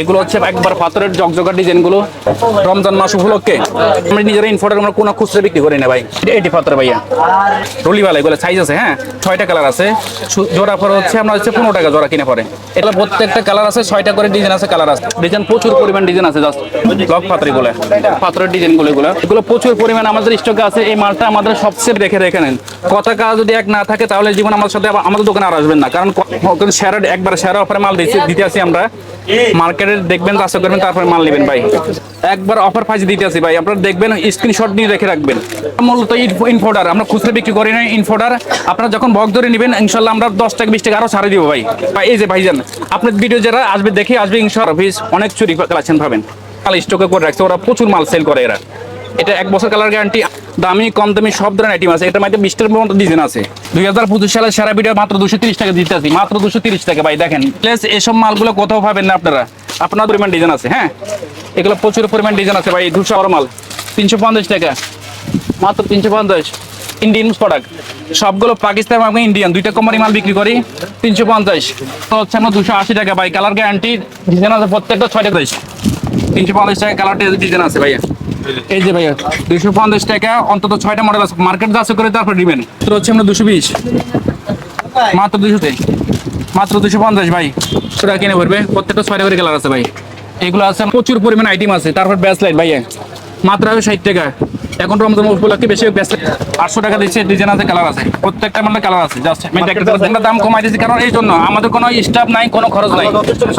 এগুলো হচ্ছে একবার পাথরের জগজগার ডিজাইনগুলো রমজান মাস উপলক্ষে। আমরা নিজেরা ইনফোর্টার আমরা কোনো খুচরা বিক্রি করি না ভাই। এটি পাথর ভাইয়া। রলিবালা এগুলো সাইজ আছে হ্যাঁ? ছয়টা কালার আছে। জোড়া পরে হচ্ছে আমরা হচ্ছে পনেরো টাকা জোড়া কিনে পরে। এটা প্রত্যেকটা কালার আছে, ছয়টা করে ডিজাইন আছে কালার আছে। ডিজাইন প্রচুর পরিমাণ ডিজাইন আছে জাস্ট ব্লক পাথর এগুলো পাথরের ডিজাইনগুলো এগুলো। এগুলো প্রচুর পরিমাণ আমাদের স্টকে আছে। এই মালটা আমাদের সবচেয়ে দেখে রেখে নেন। কথা কাজ যদি এক না থাকে, তাহলে জীবন আমাদের সাথে আমাদের দোকানে আর আসবেন না। কারণ সেরা একবার সেরা অফারে মাল দিতে দিতে আছি আমরা। মার্কেটে দেখবেন আশা করবেন, তারপরে মাল নেবেন ভাই। একবার অফার ফাইজ দিতে আছি ভাই। আপনারা দেখবেন স্ক্রিনশট নিয়ে রেখে রাখবেন। মূলত ইনফোডার আমরা খুচরা বিক্রি করি না ইনফোডার আপনারা যখন বক ধরে নেবেন, ইনশাল্লাহ আমরা দশ টাকা বিশ টাকা আরও ছাড়ে দিব ভাই। ভাই, এই যে ভাইজান, আপনার ভিডিও যারা আসবে, দেখে আসবে, ইনশাল্লাহ অফিস অনেক চুরি কালেকশন ভাবেন। কাল স্টকে করে রাখছে, ওরা প্রচুর মাল সেল করে এরা। এটা এক বছর কালার গ্যারান্টি দামি, কম দামি, সব ধরনের আইটেম আছে। এটার মধ্যে বিশটার মতো ডিজাইন আছে। দুই হাজার পঁচিশ সালের সারা ভিডিও মাত্র দুশো তিরিশ টাকা দিতে আছি। মাত্র দুশো তিরিশ টাকা, ভাই, দেখেন। প্লাস এসব মালগুলো কোথাও পাবেন না আপনারা। আপনার পরিমাণ ডিজাইন আছে হ্যাঁ? এগুলো প্রচুর পরিমাণ ডিজাইন আছে, ভাই, দুশো বড় মাল। তিনশো পঞ্চাশ টাকা। মাত্র তিনশো পঞ্চাশ। ইন্ডিয়ান প্রোডাক্ট সবগুলো পাকিস্তান এবং ইন্ডিয়ান দুইটা কোম্পানি মাল বিক্রি করি, তিনশো পঞ্চাশ। তো হচ্ছে আমরা দুশো আশি টাকা, ভাই। কালার গ্যারান্টি ডিজাইন আছে প্রত্যেকটা ছয়টা করে তিনশো পঞ্চাশ টাকা কালারটা ডিজাইন আছে, ভাইয়া। এই যে ভাইয়া, দুইশো পঞ্চাশ টাকা, অন্তত ছয়টা মডেল আছে। মার্কেট আছে করে তারপর দিবেন। তো হচ্ছে আমরা দুশো বিশ। মাত্র দুশোতে মাত্র দুশো পঞ্চাশ ভাই। সেটা কিনে পড়বে প্রত্যেকটা ছয়টা করে কালার আছে ভাই। এগুলো আছে, প্রচুর পরিমাণে আইটেম আছে। তারপর ব্যাস লাইট ভাইয়া। মাত্র হবে ষাট টাকা। এখন রমজান উপলক্ষে বেশি ব্যাস আটশো টাকা দিচ্ছে ডিজাইন আছে কালার আছে। প্রত্যেকটা মানে কালার আছে জাস্ট দাম কমাই দিচ্ছি কারণ এই জন্য আমাদের কোনো স্টাফ নাই, কোনো খরচ নাই।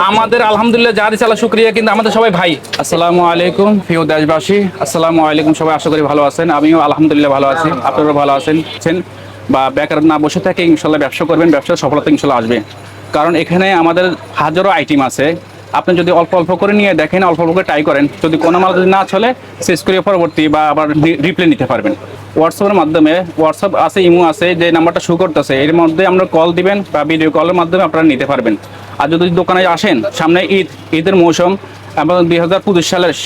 আমাদের আলহামদুলিল্লাহ যা দিচ্ছে আল্লাহ শুক্রিয়া, কিন্তু আমাদের সবাই ভাই। আসসালামু আলাইকুম, প্রিয় দেশবাসী। আসসালামু আলাইকুম, সবাই আশা করি ভালো আছেন। আমিও আলহামদুলিল্লাহ ভালো আছি। আপনারাও ভালো আছেন বা বেকার না বসে থেকে ইনশাল্লাহ ব্যবসা করবেন, ব্যবসার সফলতা ইনশাল্লাহ আসবে। কারণ এখানে আমাদের হাজারো আইটেম আছে। আপনি যদি অল্প অল্প করে নিয়ে দেখেন, অল্প অল্প করে ট্রাই করেন, যদি কোনো মাল যদি না চলে, শেষ করে পরবর্তী বা আবার রিপ্লে নিতে পারবেন। হোয়াটসঅ্যাপের মাধ্যমে হোয়াটসঅ্যাপ আছে, ইমো আছে, যে নাম্বারটা শো করতেছে, এর মধ্যে আমরা কল দিবেন বা ভিডিও কলের মাধ্যমে আপনারা নিতে পারবেন। আর যদি দোকানে আসেন, সামনে ঈদ, ঈদের মৌসুম, এবং দুই হাজার পঁচিশ সালের,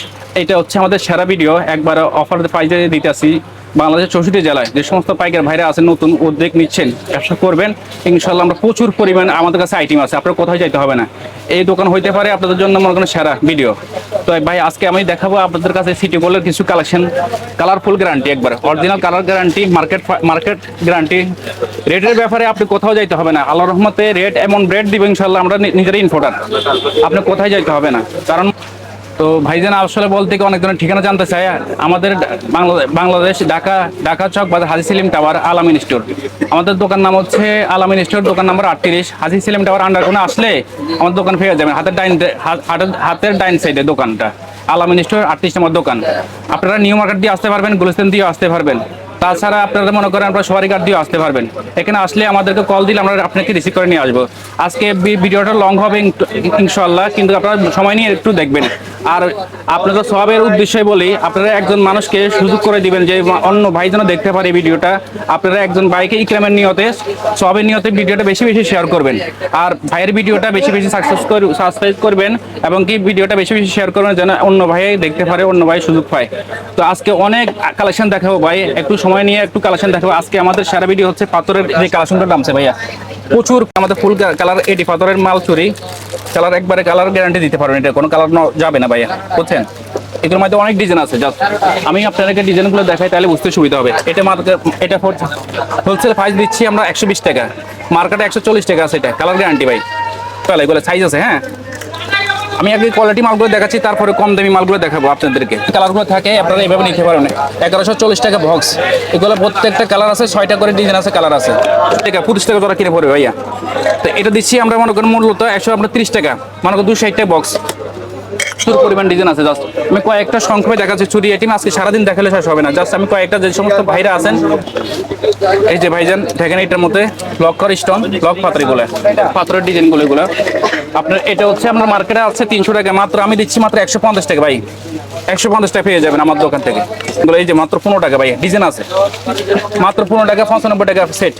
এটা হচ্ছে আমাদের সেরা ভিডিও একবার অফার প্রাইজে দিতেছি বাংলাদেশের চৌষট্টি জেলায় যে সমস্ত পাইকার ভাইরা আছেন নতুন উদ্যোগ নিচ্ছেন, ব্যবসা করবেন। ইনশাল্লাহ আমরা প্রচুর পরিমাণ আমাদের কাছে আইটেম আছে। আপনার কোথায় যাইতে হবে না? এই দোকান হইতে পারে আপনাদের জন্য মনে করেন সেরা ভিডিও তো ভাই, আজকে আমি দেখাবো আপনাদের কাছে সিটি গোল্ডের কিছু কালেকশন কালারফুল গ্যারান্টি একবার। Original colour guarantee market market guarantee রেটের ব্যাপারে আপনি কোথাও যাইতে হবে না। আল্লাহ রহমতে রেট এমন রেট দিব ইনশাল্লাহ আমরা নিজেরাই ইনফোর্টার আপনি কোথায় যাইতে হবে না? কারণ তো ভাইজান, আসলে বলতে অনেক ধরনের ঠিকানা জানতে চাই। আমাদের বাংলাদেশ, ঢাকা ঢাকা চক বাজার হাজি সেলিম টাওয়ার আলামিন স্টোর। আমাদের দোকান নাম হচ্ছে আলামিন স্টোর, দোকান নাম্বার আটত্রিশ। হাজি সেলিম টাওয়ার আন্ডার কোনো আসলে আমাদের দোকান পেয়ে যাবেন, হাতের ডাইন হাতের- ডাইন সাইডে দোকানটা। আলামিন স্টোর আটত্রিশ নম্বর দোকান। আপনারা নিউ মার্কেট দিয়ে আসতে পারবেন, গুলিস্তান দিয়ে আসতে পারবেন। তাছাড়া আপনারা মনে করেন আপনারা সবারই কার্ড দিয়ে আসতে পারবেন। এখানে আসলে আমাদেরকে কল দিলে আমরা আপনাকে রিসিভ করে নিয়ে আসব। আজকে ভিডিওটা লং হবে ইন- ইনশাল্লাহ কিন্তু আপনারা সময় নিয়ে একটু দেখবেন। আর আপনাদের সবের উদ্দেশ্যে বলি, আপনারা একজন মানুষকে সুযোগ করে দিবেন যে অন্য ভাই যেন দেখতে পারে ভিডিওটা। আপনারা একজন ভাইকে ইকরামের নিয়তে, সবের নিয়তে ভিডিওটা বেশি বেশি শেয়ার করবেন। আর ভাইয়ের ভিডিওটা বেশি বেশি সাকসেস সাবস্ক্রাইব করবেন এবং কি ভিডিওটা বেশি বেশি শেয়ার করবেন যেন অন্য ভাই দেখতে পারে, অন্য ভাই সুযোগ পায়। তো আজকে অনেক কালেকশন দেখাবো ভাই, একটু সময় নিয়ে একটু কালেকশন দেখাবো। আজকে আমাদের সারা ভিডিও হচ্ছে পাথরের যে কালেকশনটা নামছে ভাইয়া। প্রচুর আমাদের ফুল কালার এটি পাথরের মাল চুরি। কালার একবারে কালার গ্যারান্টি দিতে পারবেন, এটা কোনো কালার যাবে না ভাইয়া, বুঝছেন? এগুলোর মধ্যে অনেক ডিজাইন আছে জাস্ট আমি আপনাদেরকে ডিজাইনগুলো দেখাই, তাহলে বুঝতে সুবিধা হবে। এটা মার্কেট এটা হোলসেল প্রাইস দিচ্ছি আমরা একশো বিশ টাকা। মার্কেটে একশো চল্লিশ টাকা আছে এটা কালার গ্যারান্টি ভাই। তাহলে এগুলো সাইজ আছে হ্যাঁ? আমি আগে কোয়ালিটি মালগুলো দেখাচ্ছি, তারপরে কম দামি মালগুলো দেখাবো আপনাদেরকে। কালারগুলো থাকে, আপনারা এইভাবে নিতে পারেন এগারোশো চল্লিশ টাকা বক্স এগুলো প্রত্যেকটা কালার আছে, ছয়টা করে ডিজাইন আছে কালার আছে। টাকা পঁচিশ টাকা কিনে পড়বে ভাইয়া। তো এটা দিচ্ছি আমরা মনে করেন মূলত একশো আপনার তিরিশ টাকা। মনে করেন দুশো ষাট টাকা বক্স প্রচুর পরিমাণ ডিজাইন আছে জাস্ট আমি কয়েকটা সংখ্যায় দেখাচ্ছি, চুরি আইটেম আজকে সারাদিন দেখালে শেষ হবে না। জাস্ট আমি কয়েকটা যে সমস্ত ভাইরা আছেন, এই যে ভাইজান, দেখেন এটার মধ্যে লক স্টোন লক বলে, পাথরের ডিজাইনগুলো এগুলো। আপনার এটা হচ্ছে আপনার মার্কেটে আছে তিনশো টাকা, মাত্র আমি দিচ্ছি মাত্র একশো পঞ্চাশ টাকা ভাই। একশো পঞ্চাশ টাকা পেয়ে যাবেন আমার দোকান থেকে। এই যে মাত্র পনেরো টাকা ভাই, ডিজাইন আছে। মাত্র পনেরো টাকা পঁচানব্বই টাকা সেট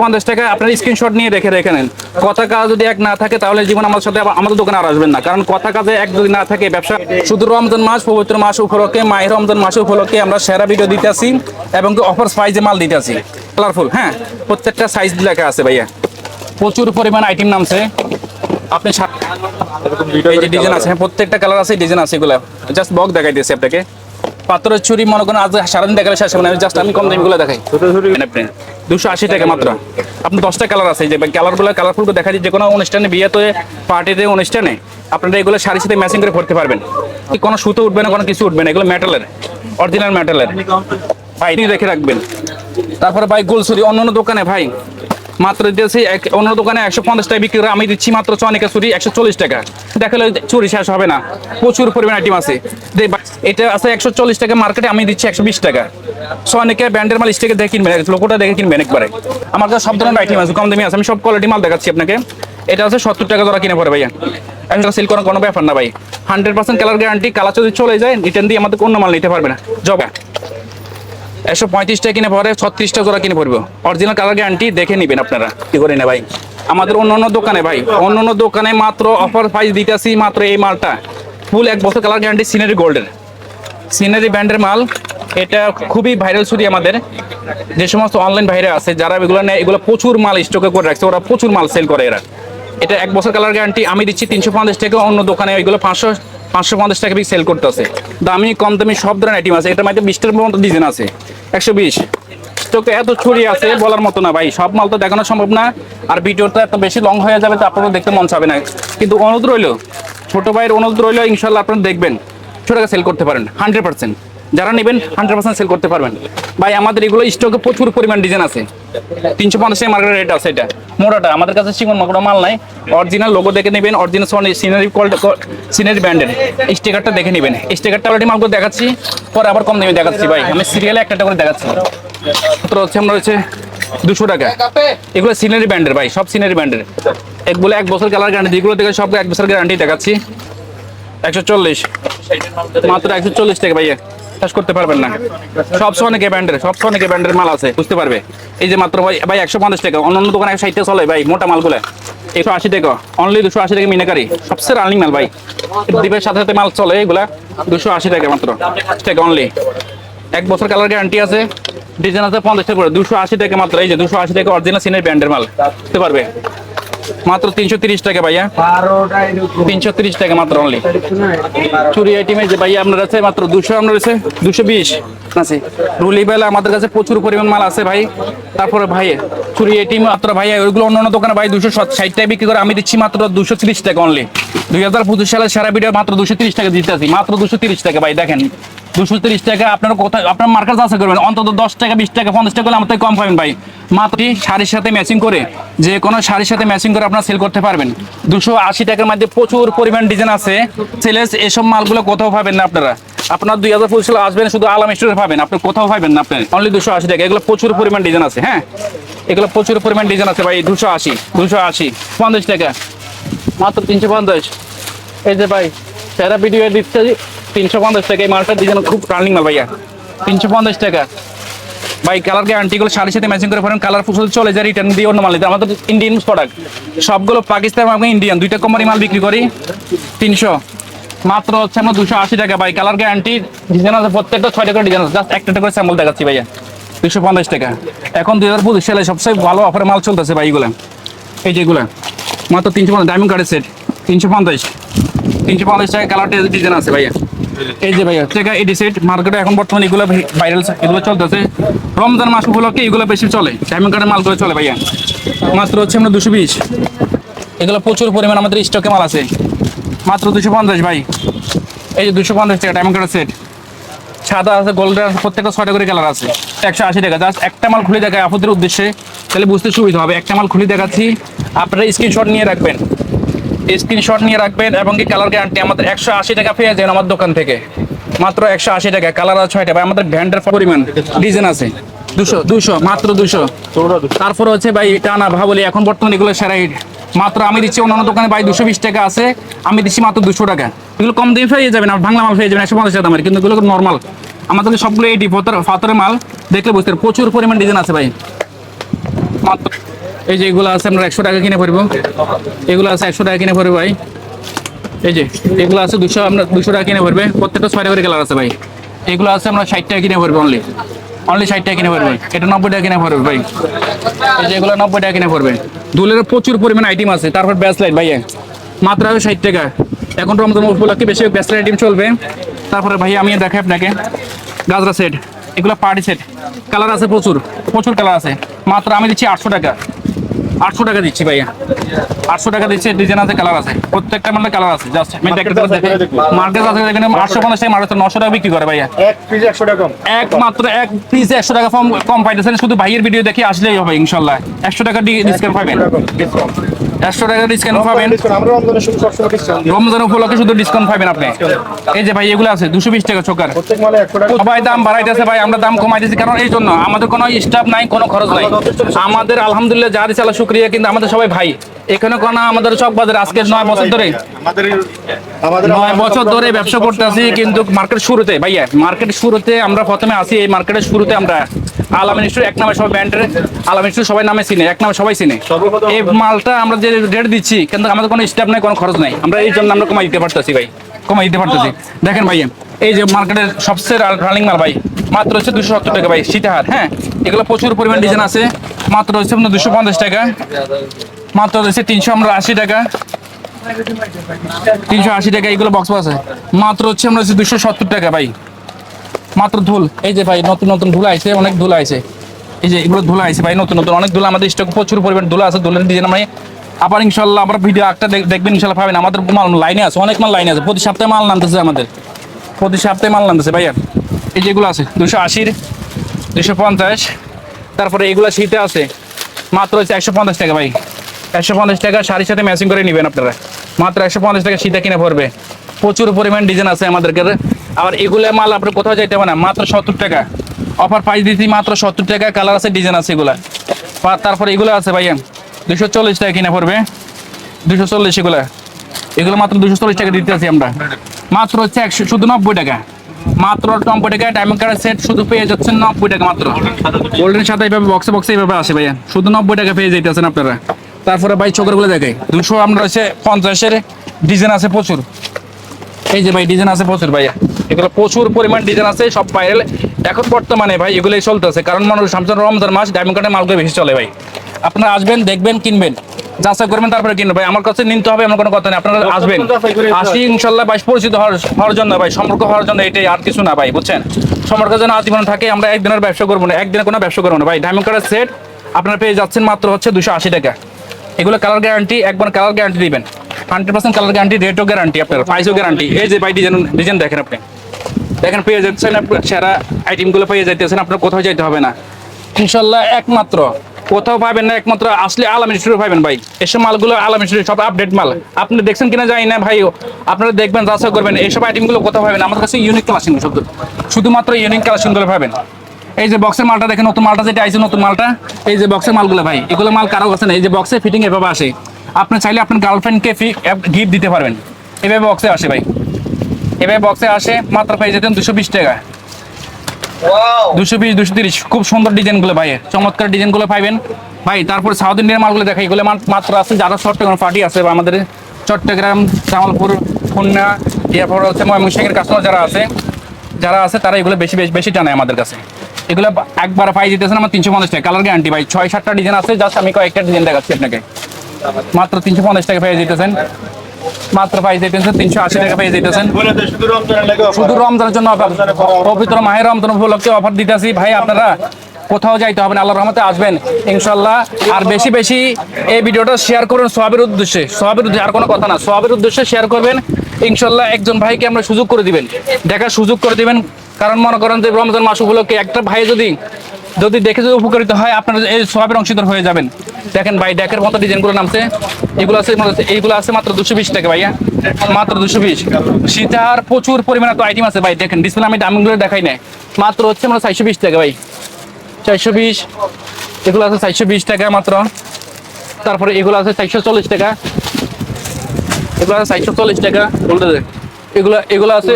পঞ্চাশ টাকা, আপনার স্ক্রিনশট নিয়ে রেখে রেখে নেন। কথা কাজ যদি এক না থাকে, তাহলে জীবন আমার সাথে আমাদের দোকানে আর আসবেন না। কারণ কথা কাজে এক যদি না থাকে, ব্যবসা শুধু রমজান মাস, পবিত্র মাস উপলক্ষে, মায়ের রমজান মাস উপলক্ষে আমরা সেরা ভিডিও দিতে আসি এবং অফার প্রাইজে মাল দিতে আসি। কালারফুল হ্যাঁ? প্রত্যেকটা সাইজ লেখা আছে ভাইয়া। প্রচুর পরিমাণ আইটেম নামছে। আপনি যে ডিজাইন আছে হ্যাঁ প্রত্যেকটা কালার আছে ডিজাইন আছে এগুলো। জাস্ট বক দেখাই দিয়েছি আপনাকে। পাথরের চুরি মনে করেন আজ সারাদিন দেখালে শেষ হবে জাস্ট আমি কম দামিগুলো দেখাই। দুশো আশি টাকা মাত্র। আপনি দশটা কালার আছে যে কালারগুলো কালারফুল দেখা যায় যে কোনো অনুষ্ঠানে বিয়েতে পার্টিতে অনুষ্ঠানে আপনারা এগুলো শাড়ির সাথে ম্যাচিং করে পড়তে পারবেন। কি কোনো সুতো উঠবে না কোনো কিছু উঠবে না এগুলো মেটালের অরিজিনাল মেটালের ভাই রেখে রাখবেন। তারপরে ভাই গোলসুরি অন্য অন্য দোকানে ভাই মাত্র দিয়েছি অন্য দোকানে একশো পঞ্চাশ টাকা বিক্রি করে আমি দিচ্ছি মাত্র চনিকা চুরি একশো চল্লিশ টাকা। দেখালে চুরি শেষ হবে না। প্রচুর পরিমাণ আইটেম আছে। এটা আছে একশো চল্লিশ টাকা মার্কেটে আমি দিচ্ছি একশো বিশ টাকা। সনিকা ব্যান্ডের মাল স্টেকে দেখে কিনবেন, লোকটা দেখে কিনবেন একবারে। আমার কাছে সব ধরনের আইটেম আছে, কম দামি আছে। আমি সব কোয়ালিটি মাল দেখাচ্ছি আপনাকে। এটা আছে সত্তর টাকা ধরা কিনে পড়ে ভাইয়া। একটা সেল করার কোনো ব্যাপার না ভাই। Hundred percent colour guarantee colour যদি চলে যায় রিটার্ন দিয়ে আমাদের অন্য মাল নিতে পারবে না। জবা। একশো পঁয়ত্রিশ টাকা কিনে পরে ছত্রিশ টাকা করে কিনে পড়ব অরিজিনাল কালার গ্যারান্টি দেখে নেবেন আপনারা। কি করে না ভাই? আমাদের অন্য অন্য দোকানে ভাই অন্য অন্য দোকানে মাত্র অফার প্রাইস দিতেছি মাত্র এই মালটা। ফুল এক বছর কালার গ্যারান্টি সিনারি গোল্ডের সিনারি ব্র্যান্ডের মাল, এটা খুবই ভাইরাল ছুরি আমাদের। যে সমস্ত অনলাইন বাইরে আছে, যারা এগুলো নেয়, এগুলো প্রচুর মাল স্টকে করে রাখছে, ওরা প্রচুর মাল সেল করে এরা। এটা এক বছর কালার গ্যারান্টি আমি দিচ্ছি তিনশো পঞ্চাশ টাকা, অন্য দোকানে এগুলো পাঁচশো পাঁচশো পঞ্চাশ টাকা পিস সেল করতেছে। দামি, কম দামি সব ধরনের আইটেম আছে। এটার মধ্যে বিশটার মতো ডিজাইন আছে। একশো বিশ। তোকে এত ছুরি আছে, বলার মতো না ভাই। সব মাল তো দেখানো সম্ভব না। আর ভিডিওটা এত বেশি লং হয়ে যাবে তো আপনারও দেখতে মন চাবে না। কিন্তু অনুরোধ রইল, ছোটো ভাইয়ের অনুরোধ রইল ইনশাল্লাহ আপনারা দেখবেন। ছোটো সেল করতে পারেন হান্ড্রেড পার্সেন্ট যারা নেবেন হান্ড্রেড পার্সেন্ট সেল করতে পারবেন। ভাই, আমাদের এগুলো স্টকে প্রচুর পরিমাণ ডিজাইন আছে। তিনশো পঞ্চাশ টাকা মার্কেট রেট আছে এটা। মোটাটা, আমাদের কাছে সিমন মাকড়া মাল নাই। অরিজিনাল লোগো দেখে নেবেন অরিজিনাল সিনারি সিনারি ব্র্যান্ডের স্টিকারটা দেখে নেবেন। স্টিকারটা অলরেডি মালগুলো দেখাচ্ছি, পরে আবার কম দামে দেখাচ্ছি ভাই। আমি সিরিয়ালে একটা করে দেখাচ্ছি। মাত্র হচ্ছে আমরা হচ্ছে, দুশো টাকা। এগুলো সিনারি ব্র্যান্ডের ভাই, সব সিনারি ব্র্যান্ডের এগুলো এক বছর কালার গ্যারান্টি এগুলো থেকে সব এক বছর গ্যারান্টি দেখাচ্ছি। একশো চল্লিশ। মাত্র একশো চল্লিশ টাকা ভাইয়া। করতে পারবেন না। সব সব মাল আছে, বুঝতে পারবে? এই যে মাত্র ভাই ভাই একশো পঞ্চাশ টাকা অন্য অন্য দোকানে একশো ষাট চলে ভাই, মোটা মালগুলো। একশো আশি টাকা অনলি দুশো আশি টাকা মিনাকারি, সবচেয়ে রানিং মাল ভাই। দ্বীপের সাথে সাথে মাল চলে এগুলা, দুশো আশি টাকা মাত্র টাকা অনলি এক বছর কালার গ্যারান্টি আছে ডিজাইন আছে পঞ্চাশ টাকা করে, দুশো আশি টাকা মাত্র, এই যে দুশো আশি টাকা অরিজিনাল সিনের ব্র্যান্ডের মাল, বুঝতে পারবে? মাত্র তিনশো তিরিশ টাকা ভাইয়া। তিনশো তিরিশ টাকা মাত্র অনলি চুরি আইটেমে যে ভাইয়া আপনার আছে, মাত্র দুশো আপনার আছে, দুশো বিশ। আছে। রুলি বেলা আমাদের কাছে প্রচুর পরিমাণ মাল আছে ভাই। তারপরে ভাই, চুরি আইটেম মাত্র ভাই, ওইগুলো অন্য অন্য দোকানে ভাই দুশো ষাট টাকা বিক্রি করে আমি দিচ্ছি মাত্র দুশো তিরিশ টাকা অনলি দুই হাজার পঁচিশ সালের সারা ভিডিও মাত্র দুশো তিরিশ টাকা দিতে আছি মাত্র দুশো তিরিশ টাকা ভাই, দেখেন। দুশো তিরিশ টাকা, আপনার কোথায়, আপনার মার্কেট আছে করবেন, অন্তত দশ টাকা, বিশ টাকা, পঞ্চাশ টাকা হলে আমার থেকে কম পাবেন ভাই। মাত্র শাড়ির সাথে ম্যাচিং করে, যে কোনো শাড়ির সাথে ম্যাচিং করে আপনার সেল করতে পারবেন। দুশো আশি টাকার মধ্যে প্রচুর পরিমাণ ডিজাইন আছে। সেলেস এসব মালগুলো কোথাও পাবেন না আপনারা। আপনার দুই হাজার পঁচিশ আসবেন, শুধু আলাম স্টোরে পাবেন, আপনি কোথাও পাবেন না আপনি অনলি দুশো আশি টাকা, এগুলো প্রচুর পরিমাণ ডিজাইন আছে হ্যাঁ? এগুলো প্রচুর পরিমাণ ডিজাইন আছে ভাই, দুশো আশি দুশো আশি, পঞ্চাশ টাকা। মাত্র তিনশো পঞ্চাশ। এই যে ভাই সেরা ভিডিও দিচ্ছে তিনশো পঞ্চাশ টাকা এই মালটার ডিজাইন খুব টার্নিং মাল ভাইয়া। তিনশো পঞ্চাশ টাকা। ভাই কালার গ্যারান্টিগুলো শাড়ির সাথে ম্যাচিং করে পড়েন কালার ফুল চলে যায় রিটার্ন দিয়ে অন্য মাল নিতে। আমাদের ইন্ডিয়ান প্রোডাক্ট সবগুলো পাকিস্তান এবং ইন্ডিয়ান দুইটা কোম্পানি মাল বিক্রি করি, তিনশো। মাত্র হচ্ছে আমরা দুশো আশি টাকা। ভাই কালার গ্যারান্টি ডিজাইন আছে, প্রত্যেকটা ছয়টা করে ডিজাইন আছে। জাস্ট একটা করে স্যাম্পল দেখাচ্ছি ভাইয়া। দুশো পঞ্চাশ টাকা। এখন দুই হাজার পঁচিশ সালে সবচেয়ে ভালো অফারে মাল চলতেছে ভাই এগুলো। এই যেগুলো মাত্র তিনশো পঞ্চাশ ডায়মন্ড কার্ডের সেট তিনশো পঞ্চাশ। তিনশো পঞ্চাশ টাকা কালারটা ডিজাইন আছে ভাইয়া। এই যে ভাইয়া টাকা এডি সেট মার্কেটে এখন বর্তমানে এগুলো ভাইরাল এগুলো চলতেছে। রমজান মাস উপলক্ষে এগুলো বেশি চলে ডায়মন্ড কার্ডের মালগুলো চলে ভাইয়া। মাত্র হচ্ছে আমরা দুশো বিশ। এগুলো প্রচুর পরিমাণ আমাদের স্টকে মাল আছে। মাত্র দুশো পঞ্চাশ ভাই। এই যে দুশো পঞ্চাশ টাকা ডায়মন্ড কার্ডের সেট সাদা আছে গোল্ডেন আছে প্রত্যেকটা ছয়টা করে কালার আছে। একশো আশি টাকা জাস্ট একটা মাল খুলে দেখায় আপনাদের উদ্দেশ্যে, তাহলে বুঝতে সুবিধা হবে। একটা মাল খুলে দেখাচ্ছি, আপনারা স্ক্রিনশট নিয়ে রাখবেন। স্ক্রিনশট নিয়ে রাখবেন এবং কি কালার গ্যারান্টি আমাদের একশো আশি টাকা পেয়ে যাবেন আমার দোকান থেকে। মাত্র একশো আশি টাকা, কালার আছে ছয়টা। ভাই, আমাদের ব্র্যান্ডের পরিমাণ, ডিজাইন আছে। দুশো দুশো, মাত্র দুশো। তারপর হচ্ছে ভাই, টানা ভাবলি, এখন বর্তমানে এগুলো সেরা। মাত্র আমি দিচ্ছি অন্যান্য দোকানে ভাই দুশো বিশ টাকা আছে, আমি দিচ্ছি মাত্র দুশো টাকা। এগুলো কম দিয়ে পেয়ে যাবেন, আর বাংলা মাল পেয়ে যাবেন একশো পঞ্চাশ দামের, কিন্তু এগুলো নর্মাল আমাদের সবগুলো এইটি ফাতরের মাল, দেখলে বুঝতে প্রচুর পরিমাণ ডিজাইন আছে ভাই। মাত্র এই যে এগুলো আছে, আমরা একশো টাকা কিনে পড়ব এগুলো আছে একশো টাকা কিনে পড়বে ভাই। এই যে, এগুলো আছে দুশো, আমরা দুশো টাকা কিনে পড়বে প্রত্যেকটা ছয়টা করে কালার আছে ভাই। এগুলো আছে আমরা ষাট টাকা কিনে পড়বে অনলি অনলি ষাট টাকা কিনে পড়বে এটা নব্বই টাকা কিনে পড়বে ভাই। এই যে এগুলো নব্বই টাকা কিনে পড়বে দুলের প্রচুর পরিমাণ আইটেম আছে। তারপর ব্যাস লাইট ভাইয়া। মাত্র হবে ষাট টাকা। এখন রমজান উপলক্ষে বেশি ব্যস্ত আইটেম চলবে। তারপরে ভাই আমি দেখাই আপনাকে। গাজরা সেট এগুলো পার্টি সেট কালার আছে প্রচুর। প্রচুর কালার আছে। মাত্র আমি দিচ্ছি আটশো টাকা। আটশো টাকা দিচ্ছি ভাইয়া। আটশো টাকা দিচ্ছি ডিজাইন আছে কালার আছে। প্রত্যেকটা মানে কালার আছে জাস্ট মার্কেট আছে দেখেন। আটশো পঞ্চাশ টাকা মার্কেট নশো টাকা বিক্রি করে ভাইয়া। এক পিস একশো টাকা একমাত্র এক পিস একশো টাকা কম কম পাইতেছেন শুধু ভাইয়ের ভিডিও দেখে আসলেই হবে ইনশাল্লাহ। একশো টাকা ডিসকাউন্ট পাবেন। একশো টাকা ডিসকাউন্ট পাবেন। রমজান উপলক্ষে শুধু ডিসকাউন্ট পাবেন আপনি। এই যে ভাই এগুলো আছে দুশো বিশ টাকা চোকার। দাম বাড়াইতেছে ভাই আমরা দাম কমাইতেছি কারণ এই জন্য আমাদের কোনো স্টাফ নাই কোনো খরচ নাই। আমাদের আলহামদুলিল্লাহ যা দিচ্ছে আল্লাহ শুক্রিয়া কিন্তু আমাদের সবাই ভাই। এখানে কোনো আমাদের চক বাজার আজকে নয় বছর ধরে। নয় বছর ধরে ব্যবসা করতেছি কিন্তু মার্কেট শুরুতে ভাইয়া মার্কেট শুরুতে আমরা প্রথমে আসি এই মার্কেটের শুরুতে আমরা এক নামে সবাই ব্র্যান্ডের সবাই নামে চিনে এক নামে সবাই চিনে। এই মালটা আমরা যে রেট দিচ্ছি কিন্তু আমাদের কোনো স্টাফ নাই কোনো খরচ নাই। আমরা এই জন্য আমরা কমাই দিতে পারতেছি ভাই। কমাই দিতে পারতেছি। দেখেন ভাইয়া এই যে মার্কেটের সবচেয়ে রানিং মাল ভাই মাত্র হচ্ছে দুশো সত্তর টাকা ভাই সীতাহার হ্যাঁ? এগুলো প্রচুর পরিমাণ ডিজাইন আছে। মাত্র হচ্ছে আপনার দুশো পঞ্চাশ টাকা। মাত্র হচ্ছে তিনশো আমরা আশি টাকা। তিনশো আশি টাকা এইগুলো বক্স আছে। মাত্র হচ্ছে আমরা হচ্ছে দুশো সত্তর টাকা ভাই। মাত্র ধুল। এই যে ভাই, নতুন নতুন ধুলা আছে অনেক ধুলা আছে এই যে এগুলো ধুলা আছে ভাই, নতুন নতুন অনেক ধুলা। আমাদের স্টক প্রচুর পরিমাণ ধুলা আছে, ধুলের ডিজাইন আমি আবার ইনশাল্লাহ আবার ভিডিও একটা দেখ- দেখবেন ইনশাল্লাহ পাবেন আমাদের মাল লাইনে আছে, অনেক মাল লাইনে আছে। প্রতি সপ্তাহে মাল নামতেছে আমাদের। প্রতি সপ্তাহে মাল নামতেছে ভাইয়া। এই যেগুলো আছে, দুশো আশির, দুশো পঞ্চাশ। তারপরে এগুলো শীতে আছে, মাত্র হচ্ছে একশো পঞ্চাশ টাকা ভাই। একশো পঞ্চাশ টাকা শাড়ির সাথে ম্যাচিং করে নেবেন আপনারা। মাত্র একশো পঞ্চাশ টাকা শীতে কিনে পড়বে প্রচুর পরিমাণ ডিজাইন আছে আমাদেরকে। আবার এগুলো মাল আপনার কোথাও যাইতে হবে না, মাত্র সত্তর টাকা। অফার প্রাইস দিচ্ছি মাত্র সত্তর টাকা কালার আছে ডিজাইন আছে এগুলা। তারপরে এগুলো আছে ভাইয়া দুশো চল্লিশ টাকা কিনে পড়বে। দুশো চল্লিশ এগুলা। এগুলো মাত্র দুশো চল্লিশ টাকা দিতে আছি আমরা। মাত্র হচ্ছে একশো, শুধু নব্বই টাকা। মাত্র নব্বই টাকা ডায়মন্ড কার্ডের সেট শুধু পেয়ে যাচ্ছেন নব্বই টাকা মাত্র। গোল্ডেন সাথে এইভাবে বক্সে বক্সে এইভাবে আসে ভাইয়া। শুধু নব্বই টাকা পেয়ে যাইতেছেন আপনারা। তারপরে ভাই চোখেরগুলো দেখে। দুশো, আমরা হচ্ছে পঞ্চাশের ডিজাইন আছে প্রচুর। এই যে ভাই ডিজাইন আছে প্রচুর ভাইয়া। এগুলো প্রচুর পরিমাণ ডিজাইন আছে সব ভাইরাল এখন বর্তমানে ভাই এগুলোই চলতেছে। কারণ মানুষ সামসান রমজান মাস ডায়মন্ড কার্ডের মালগুলো বেশি চলে ভাই। আপনারা আসবেন দেখবেন কিনবেন। যাচাই করবেন তারপরে কিনবেন। ভাই আমার কাছে নিতে হবে এমন কোনো কথা নেই। আপনারা আসবেন। আসি ইনশাল্লাহ ভাই পরিচিত হওয়ার হওয়ার জন্য ভাই সম্পর্ক হওয়ার জন্য এটাই আর কিছু না ভাই বুঝছেন? সম্পর্ক যেন আজীবন থাকে আমরা একদিনের ব্যবসা করব না একদিনে কোনো ব্যবসা করব না। ভাই ডায়মন্ড কার্ডের সেট আপনারা পেয়ে যাচ্ছেন মাত্র হচ্ছে দুশো আশি টাকা। এগুলো কালার গ্যারান্টি একবার কালার গ্যারান্টি দিবেন। হান্ড্রেড পার্সেন্ট কালার গ্যারান্টি রেটও গ্যারান্টি আপনার প্রাইসও গ্যারান্টি এই যে ভাই ডিজাইন ডিজাইন দেখেন আপনি। দেখেন, পেয়ে যাচ্ছেন আপনার সেরা আইটেমগুলো পেয়ে যাইতেছেন, আপনার কোথাও যাইতে হবে না। ইনশাল্লাহ একমাত্র। কোথাও পাবেন না, একমাত্র আসলে আলাম ইনস্টিটিউট পাবেন ভাই। এসব মালগুলো আলাম ইনস্টিটিউট সব আপডেট মাল। আপনি দেখছেন কিনা জানি না ভাই, আপনারা দেখবেন, যাচাই করবেন এইসব আইটেমগুলো কোথাও পাবেন আমাদের কাছে ইউনিক কালেকশন শুধু শুধুমাত্র ইউনিক কালেকশনগুলো পাবেন। এই যে বক্সের মালটা দেখেন নতুন মালটা যেটা আইছে নতুন মালটা। এই যে বক্সের মালগুলো ভাই এগুলো মাল কারও কাছে না এই যে বক্সে ফিটিং এভাবে আসে। আপনি চাইলে আপনার গার্লফ্রেন্ডকে গিফট দিতে পারবেন। এভাবে বক্সে আসে ভাই। এভাবে বক্সে আসে মাত্র পেয়ে যেতেন দুশো বিশ টাকা। দুশো বিশ দুশো তিরিশ খুব সুন্দর ডিজাইনগুলো ভাই। চমৎকার ডিজাইনগুলো পাইবেন। ভাই তারপর সাউথ ইন্ডিয়ান মালগুলো দেখাই। এগুলো মাল- মাত্র আছে যারা চট্টগ্রাম পার্টি আছে বা আমাদের চট্টগ্রাম জামালপুর খুলনা এরপর হচ্ছে ময়মনসিংহের কাস্টমার যারা আছে যারা আছে তারা এগুলো বেশি বেশি বেশি টানে আমাদের কাছে। এগুলো একবার পাই দিতেছেন আমার তিনশো পঞ্চাশ টাকা। কালার গ্যারান্টি ভাই, ছয় সাতটা ডিজাইন আছে জাস্ট আমি কয়েকটা ডিজাইন দেখাচ্ছি আপনাকে। মাত্র তিনশো পঞ্চাশ টাকা পেয়ে যেতেছেন মাত্র পাই যেতেছেন তিনশো আশি টাকা পেয়ে যেতেছেন শুধু রমজানের জন্য অফার পবিত্র মাহের রমজান উপলক্ষে অফার দিতেছি। ভাই, আপনারা কোথাও যাইতে হবে না, আল্লাহর রহমতে আসবেন। ইনশাল্লাহ আর বেশি বেশি এই ভিডিওটা শেয়ার করুন সবের উদ্দেশ্যে। সবের উদ্দেশ্যে আর কোনো কথা না সবের উদ্দেশ্যে শেয়ার করবেন। ইনশাল্লাহ একজন ভাইকে আমরা সুযোগ করে দিবেন। দেখার সুযোগ করে দিবেন। কারণ মনে করেন যে রমজান মাস উপলক্ষে একটা ভাই যদি যদি দেখে যদি উপকারিত হয়, আপনারা এই সবের অংশীদার হয়ে যাবেন। দেখেন ভাই ডেকের মতো ডিজাইনগুলো নামছে। এগুলো আছে এইগুলো আছে মাত্র দুশো বিশ টাকা ভাইয়া। মাত্র দুশো বিশ। সীতার প্রচুর পরিমাণে তো আইটেম আছে ভাই, দেখেন। ডিসপ্লে আমি দামগুলো দেখাই নাই। মাত্র হচ্ছে আমরা চারশো বিশ টাকা ভাই। চারশো বিশ। এগুলো আছে চারশো বিশ টাকা মাত্র। তারপরে এগুলো আছে চারশো চল্লিশ টাকা। এগুলো আছে চারশো চল্লিশ টাকা, বলতে এগুলো এগুলো আছে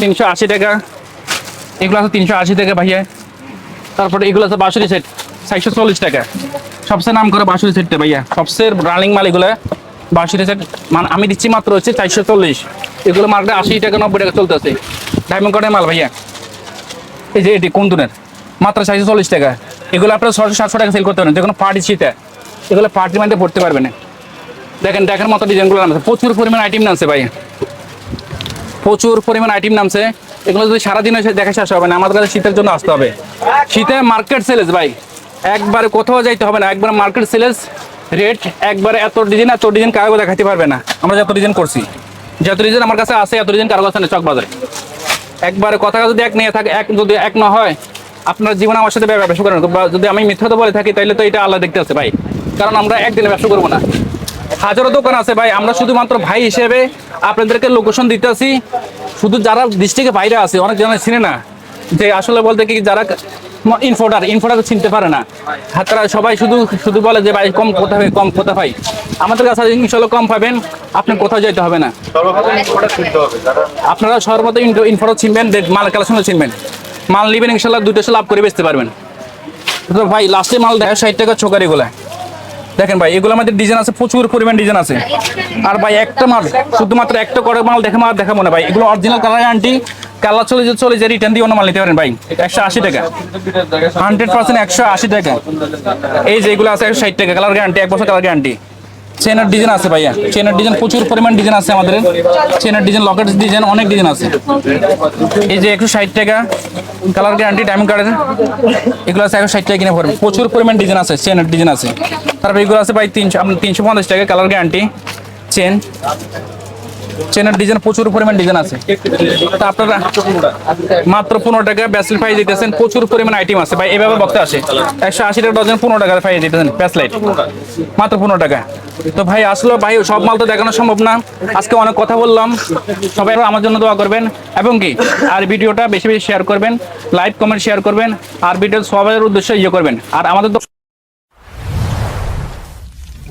তিনশো আশি টাকা। এগুলো আছে তিনশো আশি টাকা ভাইয়া। তারপরে এগুলো আছে বাঁশুরি সেট চারশো চল্লিশ টাকা। সবচেয়ে নাম করে বাঁশুরি সেটটা ভাইয়া। সবচেয়ে রানিং মাল এগুলো বাঁশুরি সেট মানে আমি দিচ্ছি মাত্র হচ্ছে চারশো চল্লিশ। এগুলো মার্কেটে আশি টাকা, নব্বই টাকা চলতেছে। ডায়মন্ড কার্ডের মাল ভাইয়া। এই যে এটি কুন্দুনের মাত্র চারশো চল্লিশ টাকা। এগুলো আপনার ছশো সাতশো টাকা সেল করতে পারেন যে কোনো পার্টি শীতে এগুলো পার্টি মাইন্ডে পড়তে পারবেন। না দেখেন দেখার মতো ডিজাইনগুলো নামছে। প্রচুর পরিমাণ আইটেম নামছে ভাই প্রচুর পরিমাণ আইটেম নামছে। এগুলো যদি সারাদিন এসে দেখা শেষ হবে না, আমাদের কাছে শীতের জন্য আসতে হবে। শীতে মার্কেট সেলেস ভাই, একবারে কোথাও যাইতে হবে না, একবার মার্কেট সেলেস রেট একবারে এত ডিজাইন এত ডিজাইন কারও দেখাতে পারবে না। আমরা যত ডিজাইন করছি, যত ডিজাইন আমার কাছে আছে, এত ডিজাইন কারও কাছে নেই, চক বাজারে। একবারে কথা যদি এক নিয়ে থাকে, এক যদি এক না হয়, আপনার জীবনে আমার সাথে ব্যবসা করেন। যদি আমি মিথ্যা বলে থাকি তাহলে তো এটা আল্লাহ দেখতে আছে ভাই। কারণ আমরা একদিনে ব্যবসা করব না। হাজারো দোকান আছে ভাই। আমরা শুধুমাত্র ভাই হিসেবে আপনাদেরকে লোকেশন দিতেছি। শুধু যারা ডিস্ট্রিক্টে বাইরে আছে অনেক জন চিনে না। যে আসলে বলতে কি যারা ইনফোটার ইনফোটার চিনতে পারে না। তারা সবাই শুধু শুধু বলে যে ভাই কম কোথা পাই কম কোথা পাই। আমাদের কাছে ইনশাল্লাহ কম পাবেন। আপনি কোথাও যেতে হবে না। আপনারা সর্বদা ইনফোটা চিনবেন মাল কালেকশনও চিনবেন। মাল নেবেন ইনশাল্লাহ দুটো লাভ করে বেচতে পারবেন। ভাই লাস্টে মাল দেখো ষাট টাকা ছোকার এগুলা দেখেন ভাই, এগুলো আমাদের ডিজাইন আছে, প্রচুর পরিমাণ ডিজাইন আছে। আর ভাই, একটা মাল, শুধুমাত্র একটা করে মাল দেখে মাল দেখাবো না ভাই। এগুলো অরিজিনাল কালার আন্টি কালার চলে যে চলে যে রিটার্ন দিয়ে অন্য মাল নিতে পারেন ভাই। একশো আশি টাকা। হান্ড্রেড পার্সেন্ট একশো আশি টাকা। এই যে এগুলো আছে, একশো ষাট টাকা কালার গ্যারান্টি এক বছর কালার গ্যারান্টি চেনের ডিজাইন আছে ভাইয়া। চেনার ডিজাইন প্রচুর পরিমাণ ডিজাইন আছে আমাদের। চেনের ডিজাইন লকেট ডিজাইন অনেক ডিজাইন আছে। এই যে একশো ষাট টাকা কালার গ্যারান্টি ডায়মন্ড কার্ডের এগুলো আছে একশো ষাট টাকা কিনে পড়বে। প্রচুর পরিমাণ ডিজাইন আছে চেনের ডিজাইন আছে। তারপর এগুলো আছে ভাই তিনশো আপনার তিনশো পঞ্চাশ টাকা কালার গ্যারান্টি চেন চেনের ডিজাইন প্রচুর পরিমাণ ডিজাইন আছে। তা আপনারা মাত্র পনেরো টাকা ব্যাসলেট পাই দিতেছেন, প্রচুর পরিমাণ আইটেম আছে। ভাই, এভাবে বক্তা আসে একশো আশি টাকা ডজন পনেরো টাকা পাই দিতেছেন ব্যাসলাইট মাত্র পনেরো টাকা। তো ভাই, আসলো, ভাই, সব মাল তো দেখানো সম্ভব না। আজকে অনেক কথা বললাম। সবাই আমার জন্য দোয়া করবেন। এবং কি, আর ভিডিওটা বেশি বেশি শেয়ার করবেন লাইক কমেন্ট শেয়ার করবেন, আর ভিডিও সবার উদ্দেশ্যে ইয়ে করবেন। আর আমাদের